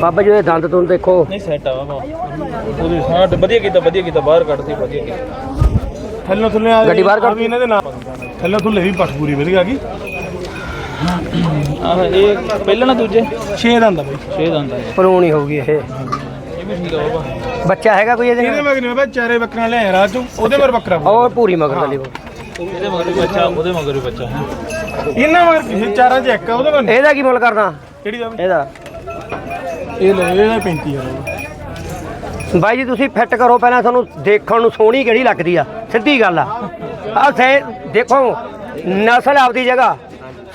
ਬਾਬਾ ਜੀ ਦੰਦ ਤੁੰਦ ਦੇਖੋ। ਨਹੀਂ ਸੈਟ ਆ ਬਾਬਾ। ਉਹਦੀ ਸਾਡ ਵਧੀਆ ਕੀਤਾ ਵਧੀਆ ਕੀਤਾ ਬਾਹਰ ਕੱਢਤੀ ਵਧੀਆ ਕੀਤਾ। ਥੱਲੇ ਥੱਲੇ ਆ ਗੱਡੀ ਬਾਹਰ ਕੱਢ। ਆ ਵੀ ਇਹਨਾਂ ਦੇ ਨਾਲ। ਥੱਲੇ ਥੱਲੇ ਵੀ ਪੱਠ ਪੂਰੀ ਵਧੀਆ ਆ ਗਈ। ਆਹ ਇਹ ਪਹਿਲਾਂ ਨਾ ਦੂਜੇ? 6 ਦਾ ਹੁੰਦਾ ਬਾਈ। 6 ਦੰਦ ਆ। ਪਰੂਣੀ ਹੋਊਗੀ ਇਹ। ਆ ਬਾਬਾ। ਬੱਚਾ ਹੈਗਾ ਕੋਈ ਇਹਦੇ ਇਹਦੇ ਮਗਰ ਨਹੀਂ ਬਾਈ ਚਾਰੇ ਬੱਕਰਾਂ ਲੈ ਰਾਤ ਚੋਂ ਉਹਦੇ ਮਗਰ ਬੱਕਰਾ। ਔਰ ਪੂਰੀ ਮਗਰ ਵਾਲੀ ਇਹਦੇ ਮਗਰ ਵੀ ਬੱਚਾ ਉਹਦੇ ਮਗਰ ਵੀ ਬੱਚਾ ਹੈ। ਇਹਨਾਂ ਮਗਰ ਚਾਰਾਂ 'ਚ ਇੱਕ ਆ ਉਹਦੇ ਮਗਰ ਇਹਦਾ ਕੀ ਮੁੱਲ ਕਰਦਾ? ਕਿਹੜੀ ਦਾ? ਇਹਦਾ। ਇਹ ਲੈ ਇਹਦਾ 35000 ਬਾਈ ਜੀ, ਤੁਸੀਂ ਫਿੱਟ ਕਰੋ, ਪਹਿਲਾਂ ਤੁਹਾਨੂੰ ਦੇਖਣ ਨੂੰ ਸੋਹਣੀ ਕਿਹੜੀ ਲੱਗਦੀ ਆ। ਸਿੱਧੀ ਗੱਲ ਆ। ਆ ਸੇ, ਦੇਖੋ, ਨਸਲ ਆਪਦੀ ਜਗ੍ਹਾ,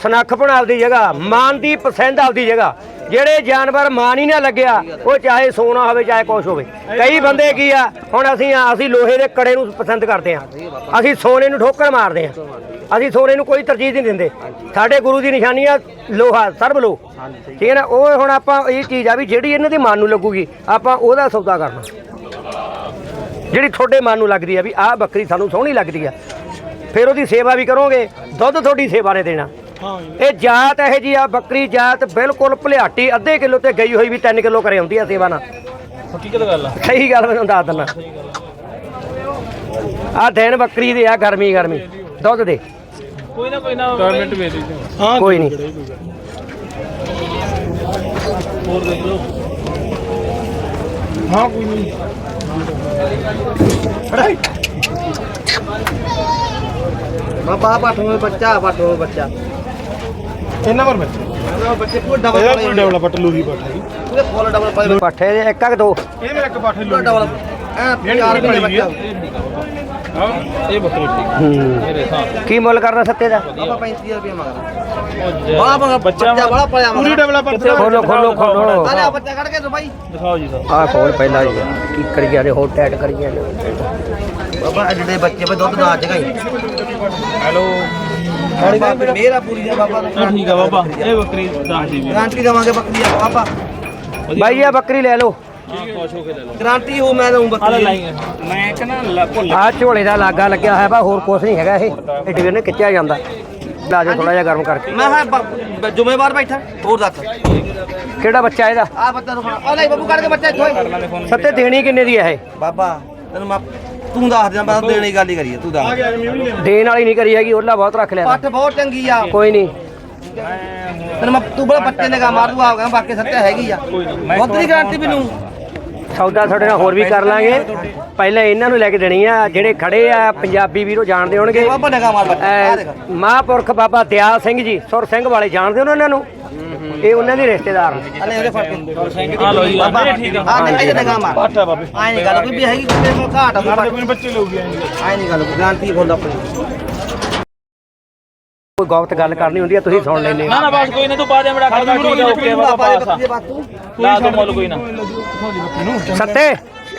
ਸਨੱਖਪਣ ਆਪਦੀ ਜਗ੍ਹਾ, ਮਾਨ ਦੀ ਪਸੰਦ ਆਪਦੀ ਜਗ੍ਹਾ। ਜਿਹੜੇ ਜਾਨਵਰ ਮਾਨ ਹੀ ਨਾ ਲੱਗਿਆ, ਉਹ ਚਾਹੇ ਸੋਨਾ ਹੋਵੇ, ਚਾਹੇ ਕੁਛ ਹੋਵੇ। ਕਈ ਬੰਦੇ ਕੀ ਆ, ਹੁਣ ਅਸੀਂ ਆ, ਅਸੀਂ ਲੋਹੇ ਦੇ ਕੜੇ ਨੂੰ ਪਸੰਦ ਕਰਦੇ ਆ। ਅਸੀਂ ਸੋਨੇ ਨੂੰ ਠੋਕਰ ਮਾਰਦੇ ਆ। ਅਸੀਂ ਸੋਨੇ ਨੂੰ ਕੋਈ ਤਰਜੀਹ ਨਹੀਂ ਦਿੰਦੇ। ਸਾਡੇ ਗੁਰੂ ਦੀ ਨਿਸ਼ਾਨੀ ਆ ਲੋਹਾ ਸਰਬ ਲੋ ਠੀਕ ਹੈ ਨਾ? ਉਹ ਹੁਣ ਆਪਾਂ ਇਹ ਚੀਜ਼ ਆ ਵੀ ਜਿਹੜੀ ਇਹਨਾਂ ਦੇ ਮਨ ਨੂੰ ਲੱਗੂਗੀ ਆਪਾਂ ਉਹਦਾ ਸੌਦਾ ਕਰਨਾ। ਜਿਹੜੀ ਤੁਹਾਡੇ ਮਨ ਨੂੰ ਲੱਗਦੀ ਆ ਵੀ ਆਹ ਬੱਕਰੀ ਸਾਨੂੰ ਸੋਹਣੀ ਲੱਗਦੀ ਆ ਫਿਰ ਉਹਦੀ ਸੇਵਾ ਵੀ ਕਰੋਗੇ ਦੁੱਧ ਤੁਹਾਡੀ ਸੇਵਾ ਨੇ ਦੇਣਾ। ਇਹ ਜਾਤ ਇਹ ਜੀ ਆ ਬੱਕਰੀ ਜਾਤ ਬਿਲਕੁਲ ਭਲਿਆਟੀ ਅੱਧੇ ਕਿਲੋ ਤੇ ਗਈ ਹੋਈ ਵੀ 3 ਕਿਲੋ ਕਰੇ ਆਉਂਦੀ ਆ ਸੇਵਾ ਨਾਲ। ਹਕੀਕਤ ਗੱਲ ਆ? ਸਹੀ ਗੱਲ ਮੈਂ ਦੱਸ ਦਿੰਦਾ। ਆ। ਦਿਨ ਬੱਕਰੀ ਦੇ ਆ ਗਰਮੀ ਗਰਮੀ। ਦੁੱਧ ਦੇ। ਕੋਈ ਨਾ ਕੋਈ ਨਾ ਮਿੰਟ ਵੇਚ ਹਾਂ ਕੋਈ ਨਹੀਂ। ਹੋਰ ਦੇਖ ਲਓ ਹਾਂ ਕੋਈ ਨਹੀਂ। ਬਾਬਾ ਪਾਠੋ ਬੱਚਾ ਪਾਠੋ ਬੱਚਾ। ਇਹਨਾਂ ਮਗਰ ਬੱਚਾ। ਬੱਚੇ ਕੋਈ ਇਹਦਾ ਡਬਲ ਕੋਈ ਡਬਲ ਪੱਟ ਲੂਹੀ ਪੱਟ ਹੈ ਉਹਦੇ ਫੁੱਲ ਡਬਲ ਪਾਏ ਪੱਠੇ ਇੱਕ ਆ ਦੋ? ਇਹ ਮੇਰਾ ਇੱਕ ਪੱਠ ਲੂਹੀ ਡਬਲ ਐ ਪਈ ਬੱਚਾ। ਹਾਂ ਇਹ ਬੱਕਰੀ ਠੀਕ ਹੂੰ। ਮੇਰੇ ਹਿਸਾਬ ਕੀ ਮੁੱਲ ਕਰਦਾ ਸੱਤੇ ਦਾ? ਬਾਬਾ 35000 ਰੁਪਏ ਮੰਗਦਾ ਬੜਾ ਬੱਚਾ ਬੱਚਾ ਬੜਾ ਪੜਿਆ ਪੂਰੀ ਖੋਲੋ ਖੋਲੋ ਖੋਲੋ। ਆ ਬੱਚਾ ਕੱਢ ਕੇ ਦੋ ਬਾਈ। ਦਿਖਾਓ ਜੀ ਸਰ ਆ ਖੋਲ ਪਹਿਲਾਂ ਜੀ। ਕੀ ਕਰੀ ਜਾਂਦੇ ਹੋਰ ਟੈਟ ਕਰੀ ਜਾਂਦੇ ਬਾਬਾ ਅੱਜ ਦੇ ਬੱਚੇ ਪੇ ਦੁੱਧ ਨਾ ਜਗਾ ਹੀ। ਹੈਲੋ। ਮੇਰਾ ਪੂਰੀ ਦਾ ਬਾਬਾ ਠੀਕ ਆ ਬਾਬਾ। ਇਹ ਬੱਕਰੀ ਦੱਸ ਦੀ ਵੀ ਗਾਰੰਟੀ ਦੇਵਾਂਗੇ ਬੱਕਰੀ ਦਾ ਬਾਬਾ ਆ ਬੱਕਰੀ ਲੈ ਲਓ। ਗਾਰੰਟੀ ਹੋ ਮੈਂ ਦਊਂ ਬੱਕਰੀ ਲਾਈ ਮੈਂ ਇੱਕ ਨਾ ਭੁੱਲ ਆ ਝੋਲੇ ਦਾ ਲਾਗਾ ਲੱਗਿਆ ਹੋਇਆ ਵਾ ਹੋਰ ਕੁਛ ਨਹੀਂ ਹੈਗਾ ਇਹ। ਇਹ ਡਿਗਰ ਨੇ ਖਿੱਚਿਆ ਜਾਂਦਾ। ਲਾ ਜਾ ਥੋੜਾ ਜਿਹਾ ਗਰਮ ਕਰਕੇ। ਮੈਂ ਹਾਂ ਬ- ਬ- ਜ਼ਿੰਮੇਵਾਰ ਬੈਠਾ ਹੋਰ ਦੱਸ। ਕਿਹੜਾ ਬੱਚਾ ਇਹਦਾ? ਆ ਬੱਚਾ ਦਿਖਾ। ਆ ਲੈ ਬੱਬੂ ਕੱਢ ਕੇ ਬੱਚਾ ਇੱਥੋਂ ਹੀ। ਸੱਤੇ ਦੇਣੀ ਕਿੰਨੇ ਦੀ ਹੈ ਇਹ? ਬਾਬਾ ਤੈਨੂੰ ਮੈਂ ਤੂੰ ਦੱਸ ਦਿਆਂ ਬਸ ਦੇਣ ਦੀ ਗੱਲ ਹੀ ਕਰੀਏ ਤੂੰ ਦੱਸ। ਵੀ ਦੇਣ ਵਾਲੀ ਨਹੀਂ ਕਰੀ ਹੈਗੀ ਉਹਲਾ ਬਹੁਤ ਰੱਖ ਲਿਆ ਪੱਠ ਬਹੁਤ ਚੰਗੀ ਆ। ਕੋਈ ਨਹੀਂ। ਤੈਨੂੰ ਮੈਂ ਤੂੰ ਬੜਾ ਬੱਚੇ ਨੇ ਗਾ ਮਾਰ ਦੂ ਆਗਾ ਬਾਕੀ ਸੱਤੇ ਹੈਗੀ ਆ। ਬਹੁਤ ਦੀ ਗਾਰੰਟੀ ਮੈਨੂੰ। ਸੌਦਾ ਤੁਹਾਡੇ ਨਾਲ ਹੋਰ ਵੀ ਕਰ ਲਾਂਗੇ। ਪਹਿਲਾਂ ਇਹਨਾਂ ਨੂੰ ਲੈ ਕੇ ਦੇਣੀ ਆ ਜਿਹੜੇ ਖੜੇ ਆ ਪੰਜਾਬੀ ਵੀਰੋ ਜਾਣਦੇ ਹੋਣਗੇ। ਬਾਬਾ ਮਾਰ ਅਹ ਮਹਾਂਪੁਰਖ ਬਾਬਾ ਦਿਆਲ ਸਿੰਘ ਜੀ ਸੁਰ ਸਿੰਘ ਵਾਲੇ ਜਾਣਦੇ ਹੋ ਨਾ ਇਹਨਾਂ ਨੂੰ? ਇਹ ਉਹਨਾਂ ਦੇ ਰਿਸ਼ਤੇਦਾਰ ਨੇ। ਅਲੇ ਇਹਦੇ ਫੜ ਆ ਲਓ ਜੀ ਬਾਬਾ ਇਹ ਠੀਕ ਆ। ਆ ਦੇਖ ਇਹਦੇ ਨਗਾ ਮਾਰ ਪੱਠ ਆ ਬਾਬੇ। ਆਏ ਨਹੀਂ ਗੱਲ ਕੋਈ ਵੀ ਹੈਗੀ ਕੋਈ ਕੋਲ ਘਾਟ ਆ ਸਾਡੇ ਕੋਈ ਬੱਚੇ ਲਊਗੀ ਐਂ ਆਏ ਨਹੀਂ ਗੱਲ ਕੋਈ ਗਾਰੰਟੀ ਬੋਲ ਆਪਣੀ ਕੋਈ ਗੌਬਤ ਗੱਲ ਕਰਨੀ ਹੁੰਦੀ ਆ ਤੁਸੀਂ ਸੁਣ ਲੈਂਦੇ ਨਾ ਨਾ ਬਸ ਕੋਈ ਨਾ ਤੂੰ ਪਾ ਦੇ ਮੇਰਾ ਕਰਦਾ ਠੀਕ ਆ ਓਕੇ ਬਾਬਾ ਪਾਸ ਆ ਲਾ ਦੋ ਮੁੱਲ ਕੋਈ ਨਾ। ਸੱਤੇ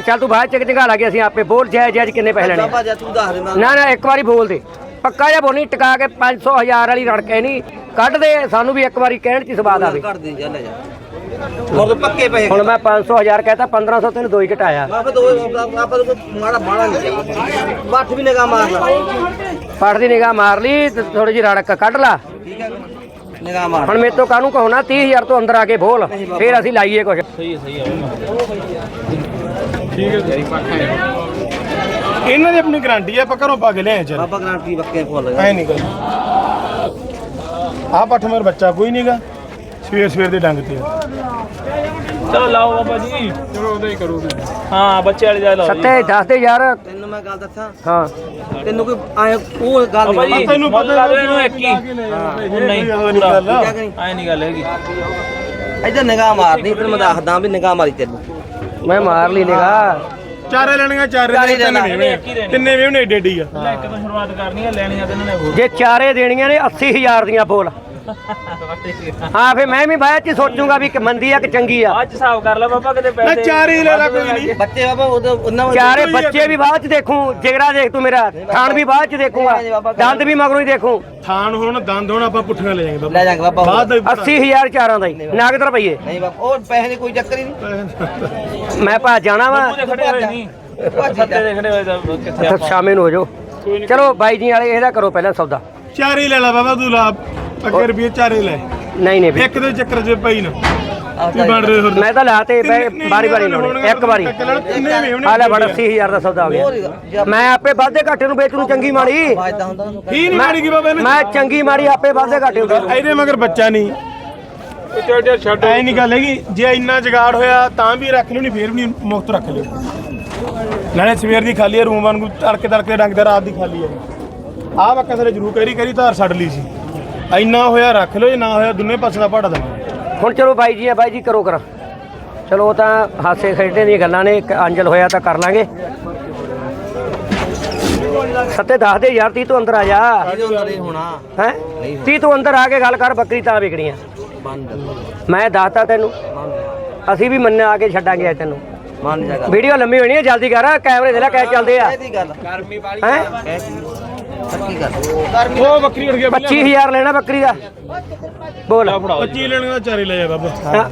ਚੱਲ ਤੂੰ ਬਾਅਦ ਚ ਚੰਗਾ ਲੱਗੇ ਅਸੀਂ ਆਪੇ ਬੋਲ ਜਾਇ ਜਾਇ ਕਿੰਨੇ ਪੈਸੇ ਲੈਣੇ ਆ। ਬਾਬਾ ਜੀ ਤੂੰ ਦੱਸ ਦੇ ਨਾ ਨਾ ਇੱਕ ਵਾਰੀ ਬੋਲ ਦੇ। ਪੱਕਾ ਜਿਹਾ ਬੋਨੀ ਟਿਕਾ ਕੇ 500 ਹਜ਼ਾਰ ਵਾਲੀ ਰੜਕੇ ਨਹੀਂ ਕੱਢ ਦੇ ਸਾਨੂੰ ਵੀ ਇੱਕ ਵਾਰੀ ਕਹਿਣ ਚ ਹੀ ਸਵਾਦ ਆਵੇ। ਕੱਢ ਦੇ ਜਾ ਲੈ ਜਾ। ਹੋਰ ਤਾਂ ਪੱਕੇ ਪੈਸੇ ਹੁਣ ਮੈਂ 500 ਹਜ਼ਾਰ ਕਹਤਾ 1500 ਤੈਨੂੰ ਦੋ ਹੀ ਘਟਾਇਆ। ਬਾਬਾ ਦੋ ਆਪਾਂ ਨੂੰ ਮਾੜਾ ਮਾੜਾ ਨਹੀਂ ਬੱਠ ਵੀ ਨਗਾ ਮਾਰ ਲਾ। ਪੜ ਦੀ ਨਿਗਾਹ ਮਾਰ ਲਈ ਥੋੜੀ ਜਿਹੀ ਰੜਕ ਕੱਢ ਲਾ। ਠੀਕ ਹੈ ਨਗਾ ਮਾਰ। ਹੁਣ ਮੇਰੇ ਤੋਂ ਕਾਹਨੂੰ ਕਹੋਣਾ 30000 ਤੋਂ ਅੰਦਰ ਆ ਕੇ ਬੋਲ ਫੇਰ ਅਸੀਂ ਲਾਈਏ ਕੁਛ। ਸਹੀ ਹੈ ਸਹੀ ਹੈ ਇਹਨਾਂ ਦੀ ਆਪਣੀ ਗਾਰੰਟੀ ਆ ਆਪਾਂ ਘਰੋਂ ਪਾ ਕੇ ਲਿਆਏ ਚੱਲ। ਬਾਬਾ ਗਾਰੰਟੀ ਬੱਕੇ ਫੁੱਲ ਐ ਨਹੀਂ ਗੱਲ। ਆ ਪੱਠ ਮੇਰਾ ਬੱਚਾ ਕੋਈ ਨਹੀਂਗਾ ਸਵੇਰ ਸਵੇਰ ਦੇ ਡੰਗ ਤੇ ਚਲੋ ਲਾਓ ਬਾਬਾ ਜੀ। ਚਲੋ ਉਹਦਾ ਹੀ ਕਰੋ। ਹਾਂ ਬੱਚੇ ਵਾਲੀ ਜਾ ਲਾਓ ਸੱਤੇ ਦੱਸ ਦੇ ਯਾਰ। ਤੈਨੂੰ ਮੈਂ ਗੱਲ ਦੱਸਾਂ? ਹਾਂ। ਤੈਨੂੰ ਕੋਈ ਆਏ ਉਹ ਗੱਲ ਬਾਬਾ ਨਹੀਂ। ਜੀ ਤੈਨੂੰ ਮੁੱਲ ਪਤਾ ਲਾ ਦਿਓ ਇਹਨੂੰ ਇੱਕ ਹੀ। ਹੁਣ ਨਹੀਂ ਪੂਰਾ ਠੀਕ ਹੈ ਕਿ ਨਹੀਂ ਐ ਨਹੀਂ? ਗੱਲ ਹੈਗੀ। ਇੱਧਰ ਨਿਗਾਹ ਮਾਰਨੀ ਤੈਨੂੰ ਮੈਂ ਦੱਸਦਾ ਵੀ ਨਿਗਾਹ ਮਾਰੀ ਤੈਨੂੰ। ਮੈਂ ਮਾਰ ਲਈ ਨਿਗਾਹ। ਚਾਰੇ ਲੈਣੀਆਂ ਚਾਰੇ ਚਾਰੇ ਤਿੰਨ ਲੈਣਾ। ਵੇਵਣੇ ਇੱਕ ਹੀ ਦੇਣੀ। ਤਿੰਨੇ ਵੇਵਣੇ ਏਡੇ ਏਡੀ ਆ। ਲੈ ਇੱਕ ਤੋਂ ਸ਼ੁਰੂਆਤ ਕਰਨੀ ਹੈ ਲੈਣੀਆਂ ਤੇ ਇਹਨਾਂ ਨੇ ਜੇ ਚਾਰੇ ਦੇਣੀਆਂ ਨੇ 80000 ਦੀਆਂ ਬੋਲ। ਹਾਂ ਫੇ ਮੈਂ ਵੀ ਬਾਅਦ ਚ ਸੋਚੂਗਾ ਵੀ ਕਿ ਮੰਦੀ ਆ ਕਿ ਚੰਗੀ ਆ। ਅੱਜ ਹਿਸਾਬ ਕਰ ਲੈ ਬਾਬਾ ਕਿਤੇ ਨਾ ਪੈਸੇ ਚਾਰੇ ਹੀ ਲੈ ਲਾ ਕੋਈ ਨਹੀਂ। ਬੱਚੇ ਬਾਬਾ ਉਹਦਾ ਉਹਨਾਂ ਚਾਰੇ ਬੱਚੇ ਵੀ ਬਾਅਦ ਚ ਦੇਖੂ ਜਿਗਰਾ ਦੇਖ ਤੂੰ ਮੇਰਾ ਥਾਣ ਵੀ ਬਾਅਦ ਚ ਦੇਖੂਗਾ ਦੰਦ ਵੀ ਮਗਰੋਂ ਹੀ ਦੇਖੂ। ਥਾਨ ਹੁਣ ਦੰਦ ਹੁਣ ਆਪਾਂ ਪੁੱਠੀਆਂ ਲੈ ਜਾਾਂਗੇ ਬਾਬਾ। ਲੈ ਜਾਾਂਗੇ ਬਾਬਾ ਬਾਅਦ ਦਾ ਵੀ ਪਤਾ। 80000 ਚਾਰਾਂ ਦਾ ਹੀ ਨਗਦ ਰੁਪਈਏ। ਨਹੀਂ ਬਾਬਾ ਉਹ ਪੈਸੇ ਦੀ ਕੋਈ ਚੱਕਰ ਹੀ ਨਹੀਂ। ਮੈਂ ਭੱਜ ਜਾਣਾ ਵਾ। ਸੱਤੇ ਹੋਏ ਕਿੱਥੇ ਸ਼ਾਮੇ ਨੂੰ ਹੋ ਜਾਓ। ਚਲੋ ਬਾਈ ਜੀ ਵਾਲੇ ਇਹਦਾ ਕਰੋ ਪਹਿਲਾਂ ਸੌਦਾ। ਚਾਰੇ ਹੀ ਲੈ ਲਾ ਬਾਬਾ ਤੂੰ ਲਾ। ਅੱਗੇ ਰੁਪਏ ਚਾਰੇ ਲੈ। ਨਹੀਂ ਨਹੀਂ ਇੱਕ ਦੇ ਚੱਕਰ 'ਚ ਪਈ ਨਾ। ਕੀ ਬਣ ਰਹੇ ਹੋਰ? ਮੈਂ ਤਾਂ ਲਾਤੇ ਬਾਰੀ ਬਾਰੀ ਲਾਉਣੇ ਇੱਕ ਵਾਰੀ। ਕਿੰਨੇ ਵੀ ਹੋਣੇ। ਆ ਲੈ ਬੜ 80000 ਦਾ ਸੌਦਾ ਹੋ ਗਿਆ। ਮੈਂ ਆਪੇ ਵਾਧੇ ਘਾਟੇ ਨੂੰ ਵੇਚ ਨੂੰ ਚੰਗੀ ਮਾੜੀ। ਕੀ ਨਹੀਂ ਮਾਰੀ ਕੀ ਬਾਬਾ ਇਹਨੇ? ਮੈਂ ਚੰਗੀ ਮਾੜੀ ਆਪੇ ਵਾਧੇ ਘਾਟੇ ਨੂੰ ਇਹਦੇ ਮਗਰ ਬੱਚਾ ਨਹੀਂ। ਚੱਲ ਚੱਲ ਛੱਡ। ਐ ਨਹੀਂ ਗੱਲ ਹੈਗੀ ਜੇ ਇੰਨਾ ਜਗਾੜ ਹੋਇਆ ਤਾਂ ਵੀ ਰੱਖ ਲਿਓ ਨਹੀਂ ਫੇਰ ਵੀ ਮੁਫਤ ਰੱਖ ਲਿਓ। ਨਾਲੇ ਸਵੇਰ ਦੀ ਖਾਲੀ ਹੈ ਰੂਮ ਵਾਂਗੂ ਤੜਕੇ ਤੜਕੇ ਡੰਗ ਦਾ ਰਾਤ ਦੀ ਖਾਲੀ ਹੈ। ਆਹ ਵਕਤ ਸਾਰੇ ਜਰੂਰ ਕਰੀ ਕਰੀ ਧਾਰ ਛੱਡ ਲਈ ਸੀ। ਇੰਨਾ ਹੋਇਆ ਰੱਖ ਲਿਓ ਜੇ ਨਾ ਹੋਇਆ ਦੁੰਨੇ ਪਾਸੇ ਦਾ ਭਾੜਾ ਦੇਵਾਂਗੇ। ਹੁਣ ਚਲੋ ਬਾਈ ਜੀ ਆ ਬਾਈ ਜੀ ਕਰੋ ਕਰਾਂ। ਚਲੋ ਉਹ ਤਾਂ ਹਾਸੇ ਖੇਡਣ ਦੀਆਂ ਗੱਲਾਂ ਨੇ ਇੱਕ ਅੰਜਲ ਹੋਇਆ ਤਾਂ ਕਰ ਲਾਂਗੇ। ਸੱਤੇ ਦੱਸ ਦੇ ਯਾਰ ਤੀ ਤੂੰ ਅੰਦਰ ਆ ਜਾ। ਇਹਦੇ ਅੰਦਰ ਹੀ ਹੋਣਾ। ਹੈ? ਤੀ ਤੂੰ ਅੰਦਰ ਆ ਕੇ ਗੱਲ ਕਰ ਬੱਕਰੀ ਤਾਂ ਵਿਕਣੀ ਆ। ਬੰਦ। ਮੈਂ ਦੱਸਤਾ ਤੈਨੂੰ। ਅਸੀਂ ਵੀ ਮੰਨ ਆ ਕੇ ਛੱਡਾਂਗੇ ਅੱਜ ਤੈਨੂੰ। ਮੰਨ ਜਾ ਵੀਡੀਓ ਲੰਮੀ ਹੋਣੀ ਹੈ ਜਲਦੀ ਕਰ। ਕੈਮਰੇ ਦੇ ਲੈ ਕੈ ਚੱਲਦੇ ਆ। ਇਹਦੀ ਗੱਲ। ਹੈ? ਪੱਕੀ ਗੱਲ। ਉਹ ਬੱਕਰੀ ਉੱਠ ਗਿਆ 25000 ਲੈਣਾ ਬੱਕਰੀ ਦਾ। ਬੋਲ। 25 ਲੈਣੇ ਦਾ ਚਾਰੇ ਲੈ ਜਾ ਬਾਬਾ। ਹਾਂ,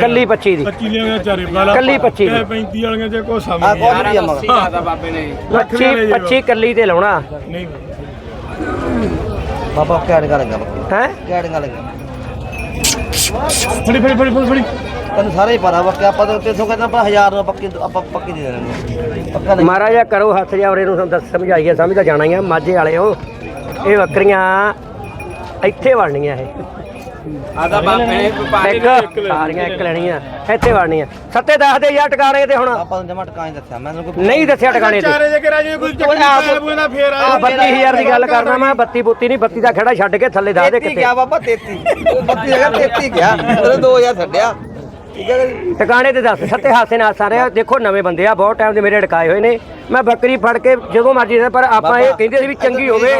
ਕੱਲੀ 25 ਦੀ। 25 ਲੈਣੇ ਦਾ ਚਾਰੇ ਪਾ ਲਾ ਕੱਲੀ 25 ਦੀ। 35 ਵਾਲੀਆਂ ਜੇ ਕੋਈ ਆ ਸਮਝ ਕੋਈ ਨਹੀਂ ਮਗਰ। 25 25 ਕੱਲੀ ਤੇ ਲਾਉਣਾ। ਨਹੀਂ। ਬਾਬਾ ਕਿਹੜੀ ਗੱਲ ਲੱਗਾ ਹੈ? ਕਿਹੜੀ ਗੱਲ ਲੱਗਾ ਫੜੀ ਫੜੀ ਫੜੀ ਫੜੀ ਫੜੀ। ਤੈਨੂੰ ਸਾਰੇ ਹੀ ਪਤਾ ਵਾ ਕਿ ਆਪਾਂ ਤਾਂ 300 ਕਹਿੰਦਾ ਆਪਾਂ 1000 ਨੂੰ ਪੱਕੀ ਆਪਾਂ ਪੱਕੀ ਦੇ ਦੇਣੀ ਪੱਕਾ ਨਹੀਂ। ਮਹਾਰਾਜਾ ਕਰੋ ਹੱਥ ਜਾਵਰੇ ਨੂੰ ਦੱਸ ਸਮਝਾਈਏ ਸਮਝ ਤਾਂ ਜਾਣਾ ਹੀ ਆ ਮਾਝੇ ਵਾਲੇ ਹੋ ਇਹ ਬੱਕਰੀਆਂ ਇੱਥੇ ਵੜਨੀਆਂ ਇਹ। ਆਦਾ ਬਾਪੇ ਇੱਕ ਸਾਰੀਆਂ ਇੱਕ ਲੈਣੀਆਂ ਇੱਥੇ ਵੜਨੀਆਂ। ਸੱਤੇ ਦੱਸ ਦੇ ਯਾਰ ਟਿਕਾਣੇ ਤੇ ਹੁਣ। ਆਪਾਂ ਨੂੰ ਜਮਾ ਟਕਾਂ ਦੱਸਿਆ ਮੈਂ ਤੈਨੂੰ ਕੋਈ ਨਹੀਂ ਦੱਸਿਆ ਟਿਕਾਣੇ ਤੇ। ਚਾਰੇ ਜੇ ਰਾਜੇ ਕੋਈ ਚੱਕਰ ਨਹੀਂ ਬੁੰਦਾ ਫੇਰ ਆ 32000 ਦੀ ਗੱਲ ਕਰਦਾ ਮੈਂ 32 ਬੁੱਤੀ ਨਹੀਂ 32 ਦਾ ਖੜਾ ਛੱਡ ਕੇ ਥੱਲੇ ਦੱਸ ਦੇ 33 ਕਿੱਥੇ। ਗਿਆ ਬਾਬਾ 33 32 ਜਗ੍ਹਾ 33 ਗਿਆ। ਉਹਨੇ 2000 ਛੱਡਿਆ। ਠੀਕ ਹੈ ਜੀ। ਟਿਕਾਣੇ ਤੇ ਦੱਸ ਸੱਤੇ ਹਾਸੇ ਨਾਲ ਸਾਰੇ ਦੇਖੋ ਨਵੇਂ ਬੰਦੇ ਆ ਬਹੁਤ ਟਾਈਮ ਦੇ ਮੇਰੇ ਅਟਕਾਏ ਹੋਏ ਨੇ। ਮੈਂ ਬੱਕਰੀ ਫੜ ਕੇ ਜਦੋਂ ਮਰਜ਼ੀ ਦੇ ਪਰ ਆਪਾਂ ਇਹ ਕਹਿੰਦੇ ਸੀ ਵੀ ਚੰਗੀ ਹੋਵੇ।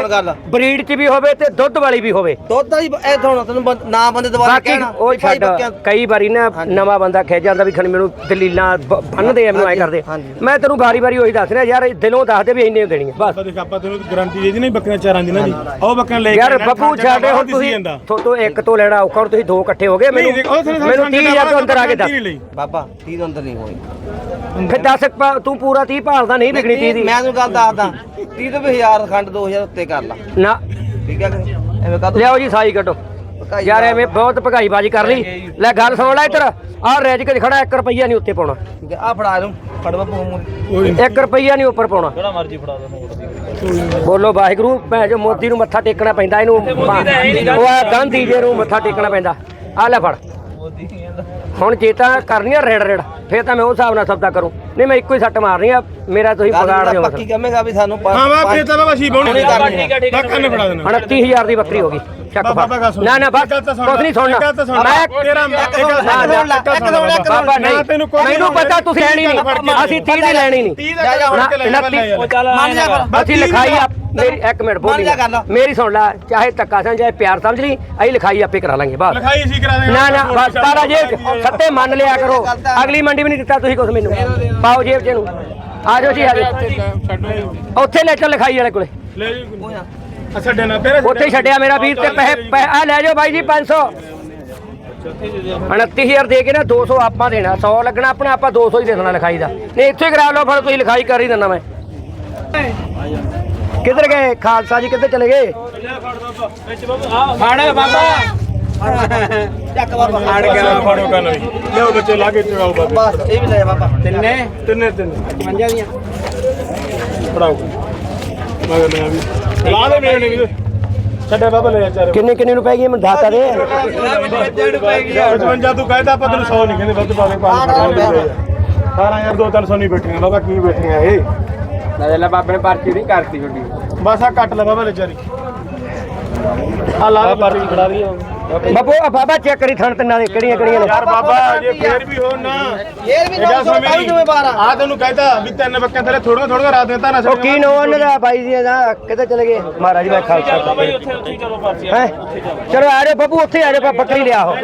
ਬਰੀਡ 'ਚ ਵੀ ਹੋਵੇ ਤੇ ਦੁੱਧ ਵਾਲੀ ਵੀ ਹੋਵੇ। ਦੁੱਧ ਦਾ ਹੀ ਇਹ ਥੋੜਾ ਤੈਨੂੰ ਨਾ ਬੰਦੇ ਦੁਬਾਰਾ ਕਹਿਣਾ। ਉਹ ਛੱਡ ਕਈ ਵਾਰੀ ਨਾ ਨਵਾਂ ਬੰਦਾ ਖਿੱਚ ਜਾਂਦਾ ਵੀ ਖਣ ਮੈਨੂੰ ਦਲੀਲਾਂ ਬੰਨਦੇ ਆ ਮੈਨੂੰ ਐ ਕਰਦੇ। ਮੈਂ ਤੈਨੂੰ ਵਾਰੀ ਵਾਰੀ ਉਹੀ ਦੱਸ ਰਿਹਾ ਯਾਰ ਦਿਲੋਂ ਦੱਸ ਦੇ ਵੀ ਇੰਨੇ ਦੇਣੀਆਂ। ਬਸ। ਆਪਾਂ ਦੇਖ ਆਪਾਂ ਤੈਨੂੰ ਗਾਰੰਟੀ ਦੇ ਦੀ ਨਹੀਂ ਬੱਕਰੀਆਂ ਚਾਰਾਂ ਦੀ ਨਾ ਦੀ ਉਹ ਬੱਕਰੀਆਂ ਲੈ ਕੇ ਯਾਰ ਬੱਬੂ ਛੱਡੇ ਹੁਣ ਤੁਸੀਂ। ਤੋਂ ਇੱਕ ਤੋਂ ਲੈਣਾ ਔਖਾ ਹੁਣ ਤੁਸੀਂ ਦੋ ਇਕੱਠੇ ਹੋ ਗਏ ਮੈਨੂੰ ਮੈਨੂੰ ਸਾਡੇ 30000 ਤੋਂ ਅੰਦਰ ਆ ਕੇ ਦੱਸ। ਬਾਬਾ 30 ਤੋਂ ਅੰਦਰ ਨਹੀਂ ਹੋਈ ਫਿਰ ਦੱਸ ਤੂੰ ਪੂਰਾ 30 ਭਾਲਦਾ ਨਹੀਂ ਵਿਕਣੀ 30 ਦੀ। ਮੈਂ ਤੈਨੂੰ ਗੱਲ ਦੱਸਦਾ 30 ਤੋਂ ਵੀ 1000 ਖੰਡ 2000 ਉੱਤੇ ਕਰ ਲਾ। ਨਾ। ਠੀਕ ਹੈ ਕਿ ਐਵੇਂ ਕਾ ਲਿਆਓ ਜੀ ਸਾਈ ਕੱਢੋ। ਯਾਰ ਐਵੇਂ ਬਹੁਤ ਭਗਾਈ ਬਾਜੀ ਕਰ ਲਈ। ਲੈ ਗੱਲ ਸੁਣ ਲੈ ਇੱਧਰ। ਆਹ ਰੈਜ ਕੇ ਖੜਾ 1 ਰੁਪਈਆ ਨਹੀਂ ਉੱਤੇ ਪਾਉਣਾ। ਆ ਫੜਾ ਲੂੰ ਫੜ ਬਾਬੂ ਮੂੰਹ ਕੋਈ ਨੀ। 1 ਰੁਪਈਆ ਨਹੀਂ ਉੱਪਰ ਪਾਉਣਾ। ਜਿਹੜਾ ਮਰਜ਼ੀ ਫੜਾ ਦੋ ਨੋਟ ਬੋਲੋ ਵਾਹਿਗੁਰੂ ਭੈਣ ਜੋ ਮੋਦੀ ਨੂੰ ਮੱਥਾ ਟੇਕਣਾ ਪੈਂਦਾ ਇਹਨੂੰ ਉਹ ਆ ਗਾਂਧੀ ਜੀ ਨੂੰ ਮੱਥਾ ਟੇਕਣਾ ਪੈਂਦਾ। ਆ ਲੈ ਫੜ। ਹੁਣ ਜੇ ਤਾਂ ਕਰਨੀ ਆ ਰੇੜ ਰੇੜ ਫੇਰ ਤਾਂ ਮੈਂ ਉਸ ਹਿਸਾਬ ਨਾਲ ਸਬਦਾ ਕਰੂੰ। ਨਹੀਂ ਮੈਂ ਇੱਕੋ ਹੀ ਸੱਟ ਮਾਰਨੀ ਆ ਮੇਰਾ ਤੁਸੀਂ ਪਗਾੜ ਦਿਓ ਪੱਕੀ ਕਹੇਗਾ ਵੀ ਸਾਨੂੰ ਹਾਂ ਵਾ ਫੇਰ ਤਾਂ ਬਾਬਾ ਸ਼ੀ ਬਹੁਣੀ ਨਹੀਂ ਕਰਨੀ ਠੀਕ ਹੈ ਠੀਕ ਹੈ ਬੱਕਾ ਨੇ ਫੜਾ ਦੇਣਾ 29000 ਦੀ ਬੱਕਰੀ ਹੋ ਗਈ। ਚੱਕ ਨਾ ਨਾ ਬਸ। ਕੁਛ ਨਹੀਂ ਸੁਣਨਾ। ਮੈਂ ਤੇਰਾ ਬਾਬਾ ਨਹੀਂ। ਨਾ ਤੈਨੂੰ ਕੋਈ ਮੈਨੂੰ ਪਤਾ ਤੁਸੀਂ ਲੈਣੀ ਨਹੀਂ। ਅਸੀਂ 30 ਦੀ ਲੈਣੀ ਨਹੀਂ। 30 ਦਾ ਜਾ ਫੜ ਕੇ ਲੈ ਜਾ ਲੈ ਯਾਰ। ਮੰਨ ਜਾ ਅਸੀਂ ਲਿਖਾਈ ਆ। ਮੇਰੀ ਇੱਕ ਮਿੰਟ ਬੋਲੀ ਜਾ। ਮੇਰੀ ਸੁਣ ਲੈ ਚਾਹੇ ਧੱਕਾ ਸਮਝ ਚਾਹੇ ਪਿਆਰ ਸਮਝ ਲਈ ਅਸੀਂ ਲਿਖਾਈ ਆਪੇ ਕਰਾ ਲਾਂਗੇ ਬਸ। ਲਿਖਾਈ ਸੀ ਕਰਾ ਦੇਗਾ ਨਾ ਨਾ ਬਸ ਤਾਰਾ ਜੇਬ ਸੱਤੇ ਮੰਨ ਲਿਆ ਕਰੋ। ਅਗਲੀ ਮੰਡੀ ਵੀ ਨਹੀਂ ਦਿੱਤਾ ਤੁਸੀਂ ਕੁਝ ਮੈਨੂੰ। ਪਾਓ ਜੇਬ 'ਚ ਨੂੰ ਆ ਜਾਓ ਜੀ ਆ ਜਾਓ। ਉੱਥੇ ਲੈ ਚੱਲ ਲਿਖਾਈ ਵਾਲੇ ਕੋਲੇ। ਲੈ ਜੀ ਆ। ਛੱਡੇ ਨਾ ਤੇਰੇ ਉੱਥੇ ਹੀ ਛੱਡਿਆ ਮੇਰਾ ਵੀਰ ਤੇ ਪੈਸੇ ਆ ਲੈ ਜਾਓ ਬਾਈ ਜੀ 500 29000 ਦੇ ਕੇ ਨਾ 200 ਆਪਾਂ ਦੇਣਾ। 100 ਲੱਗਣਾ ਆਪਣਾ ਆਪਾਂ 200 ਹੀ ਦੇ ਦੇਣਾ ਲਿਖਾਈ ਦਾ। ਨਹੀਂ ਇੱਥੇ ਹੀ ਕਰਾ ਲਓ ਫਿਰ ਤੁਸੀਂ ਲਿਖਾਈ ਕਰ ਹੀ ਦਿੰਦਾ ਮੈਂ। ਕਿੱਧਰ ਗਏ? ਖਾਲਸਾ ਜੀ ਕਿੱਧਰ ਚਲੇ ਗਏ? ਫੜ ਬਾਬਾ। ਚੱਕ ਬਾਬਾ। ਆੜ ਗਿਆ ਫੜੋ ਕੰਨ ਵੀ। ਲਿਓ ਬੱਚੇ ਲਾ ਕੇ ਚਗਾਓ ਬਾਬੇ। ਬਸ ਇਹ ਵੀ ਲੈ ਜਾ ਬਾਬਾ। ਤਿੰਨੇ? ਤਿੰਨੇ ਤਿੰਨੇ। 55 ਦੀਆਂ। ਫੜਾਓ। ਮਗਰ ਲੈ ਵੀ ਲਾ ਦੇ ਮੇਰੇ ਨੇ ਵੀ। ਛੱਡੇ ਬਾਬਾ ਲੈ ਜਾ ਚਾਰੇ ਕਿੰਨੇ ਕਿੰਨੇ ਨੂੰ ਪੈ ਗਈ ਮੈਨੂੰ ਦੱਸਤਾ ਦੇ। 55 ਤੂੰ ਕਹਿੰਦਾ ਆਪਾਂ ਤੈਨੂੰ 100 ਨਹੀਂ ਕਹਿੰਦੇ ਵੱਧ ਪਾਵੇ ਪੰਜ ਸਾਰਾ ਯਾਰ ਦੋ ਤਿੰਨ ਸੌ ਨਹੀਂ ਬੈਠੀਆਂ। ਬਾਬਾ ਕੀ ਬੈਠੀਆਂ ਇਹ? ਲੈ ਬਾਬੇ ਨੇ ਪਰਚੀ ਨਹੀਂ ਕਰਤੀ ਛੋਟੀ ਬਸ ਆ ਕੱਟ ਲੈ ਬਾਬਾ ਲੈ ਚਾਰੀ ਆ ਲਾ ਦੇ ਪਰਚੀ ਫੜਾ ਦੀ ਬਾਬੂ ਆ ਬਾਬਾ ਚੈੱਕ ਕਰੀ ਥਣ ਤਿੰਨਾਂ ਦੇ ਕਿਹੜੀਆਂ ਕਿਹੜੀਆਂ ਨੇ ਯਾਰ ਬਾਬਾ ਜੇ ਫੇਰ ਵੀ ਹੋਣ ਨਾ। ਫੇਰ ਵੀ ਇਹ ਗੱਲ ਸੁਣ ਮੇਰੀ ਜ਼ਿੰਮੇਵਾਰ ਆ ਤੈਨੂੰ ਕਹਿੰਦਾ ਵੀ ਤਿੰਨ ਬੱਕਿਆਂ ਥੱਲੇ ਥੋੜਾ ਥੋੜਾ ਰਾਤ ਦੇ ਤਾਂ ਉਹ ਕੀ ਨੋ ਉਹਨਾਂ ਦਾ ਬਾਈ ਜੀ ਦਾ ਕਿੱਧਰ ਚਲੇ ਗਏ? ਮਹਾਰਾਜ ਮੈਂ ਖਾਲਸਾ। ਬਾਬਾ ਜੀ ਉੱਥੇ ਉੱਥੇ ਹੀ ਚਲੋ ਪਰਚੀ। ਹੈ? ਚਲੋ ਆ ਜਾਓ ਬੱਬੂ ਉੱਥੇ ਆ ਜਾਓ ਬੱਕਰੀ ਲਿਆ ਹੋ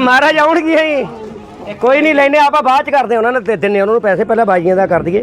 ਮਹਾਰਾਜ ਆਉਣਗੇ ਹੀ। ਕੋਈ ਨਹੀਂ ਲੈਨੇ, ਆਪਾਂ ਬਾਅਦ ਚ ਕਰਦੇ ਉਹਨਾਂ ਨੇ ਦੇ ਦਿੰਨੇ ਉਹਨਾਂ ਨੂੰ ਪੈਸੇ ਪਹਿਲਾਂ ਬਾਈਆਂ ਦਾ ਕਰ ਦਈਏ।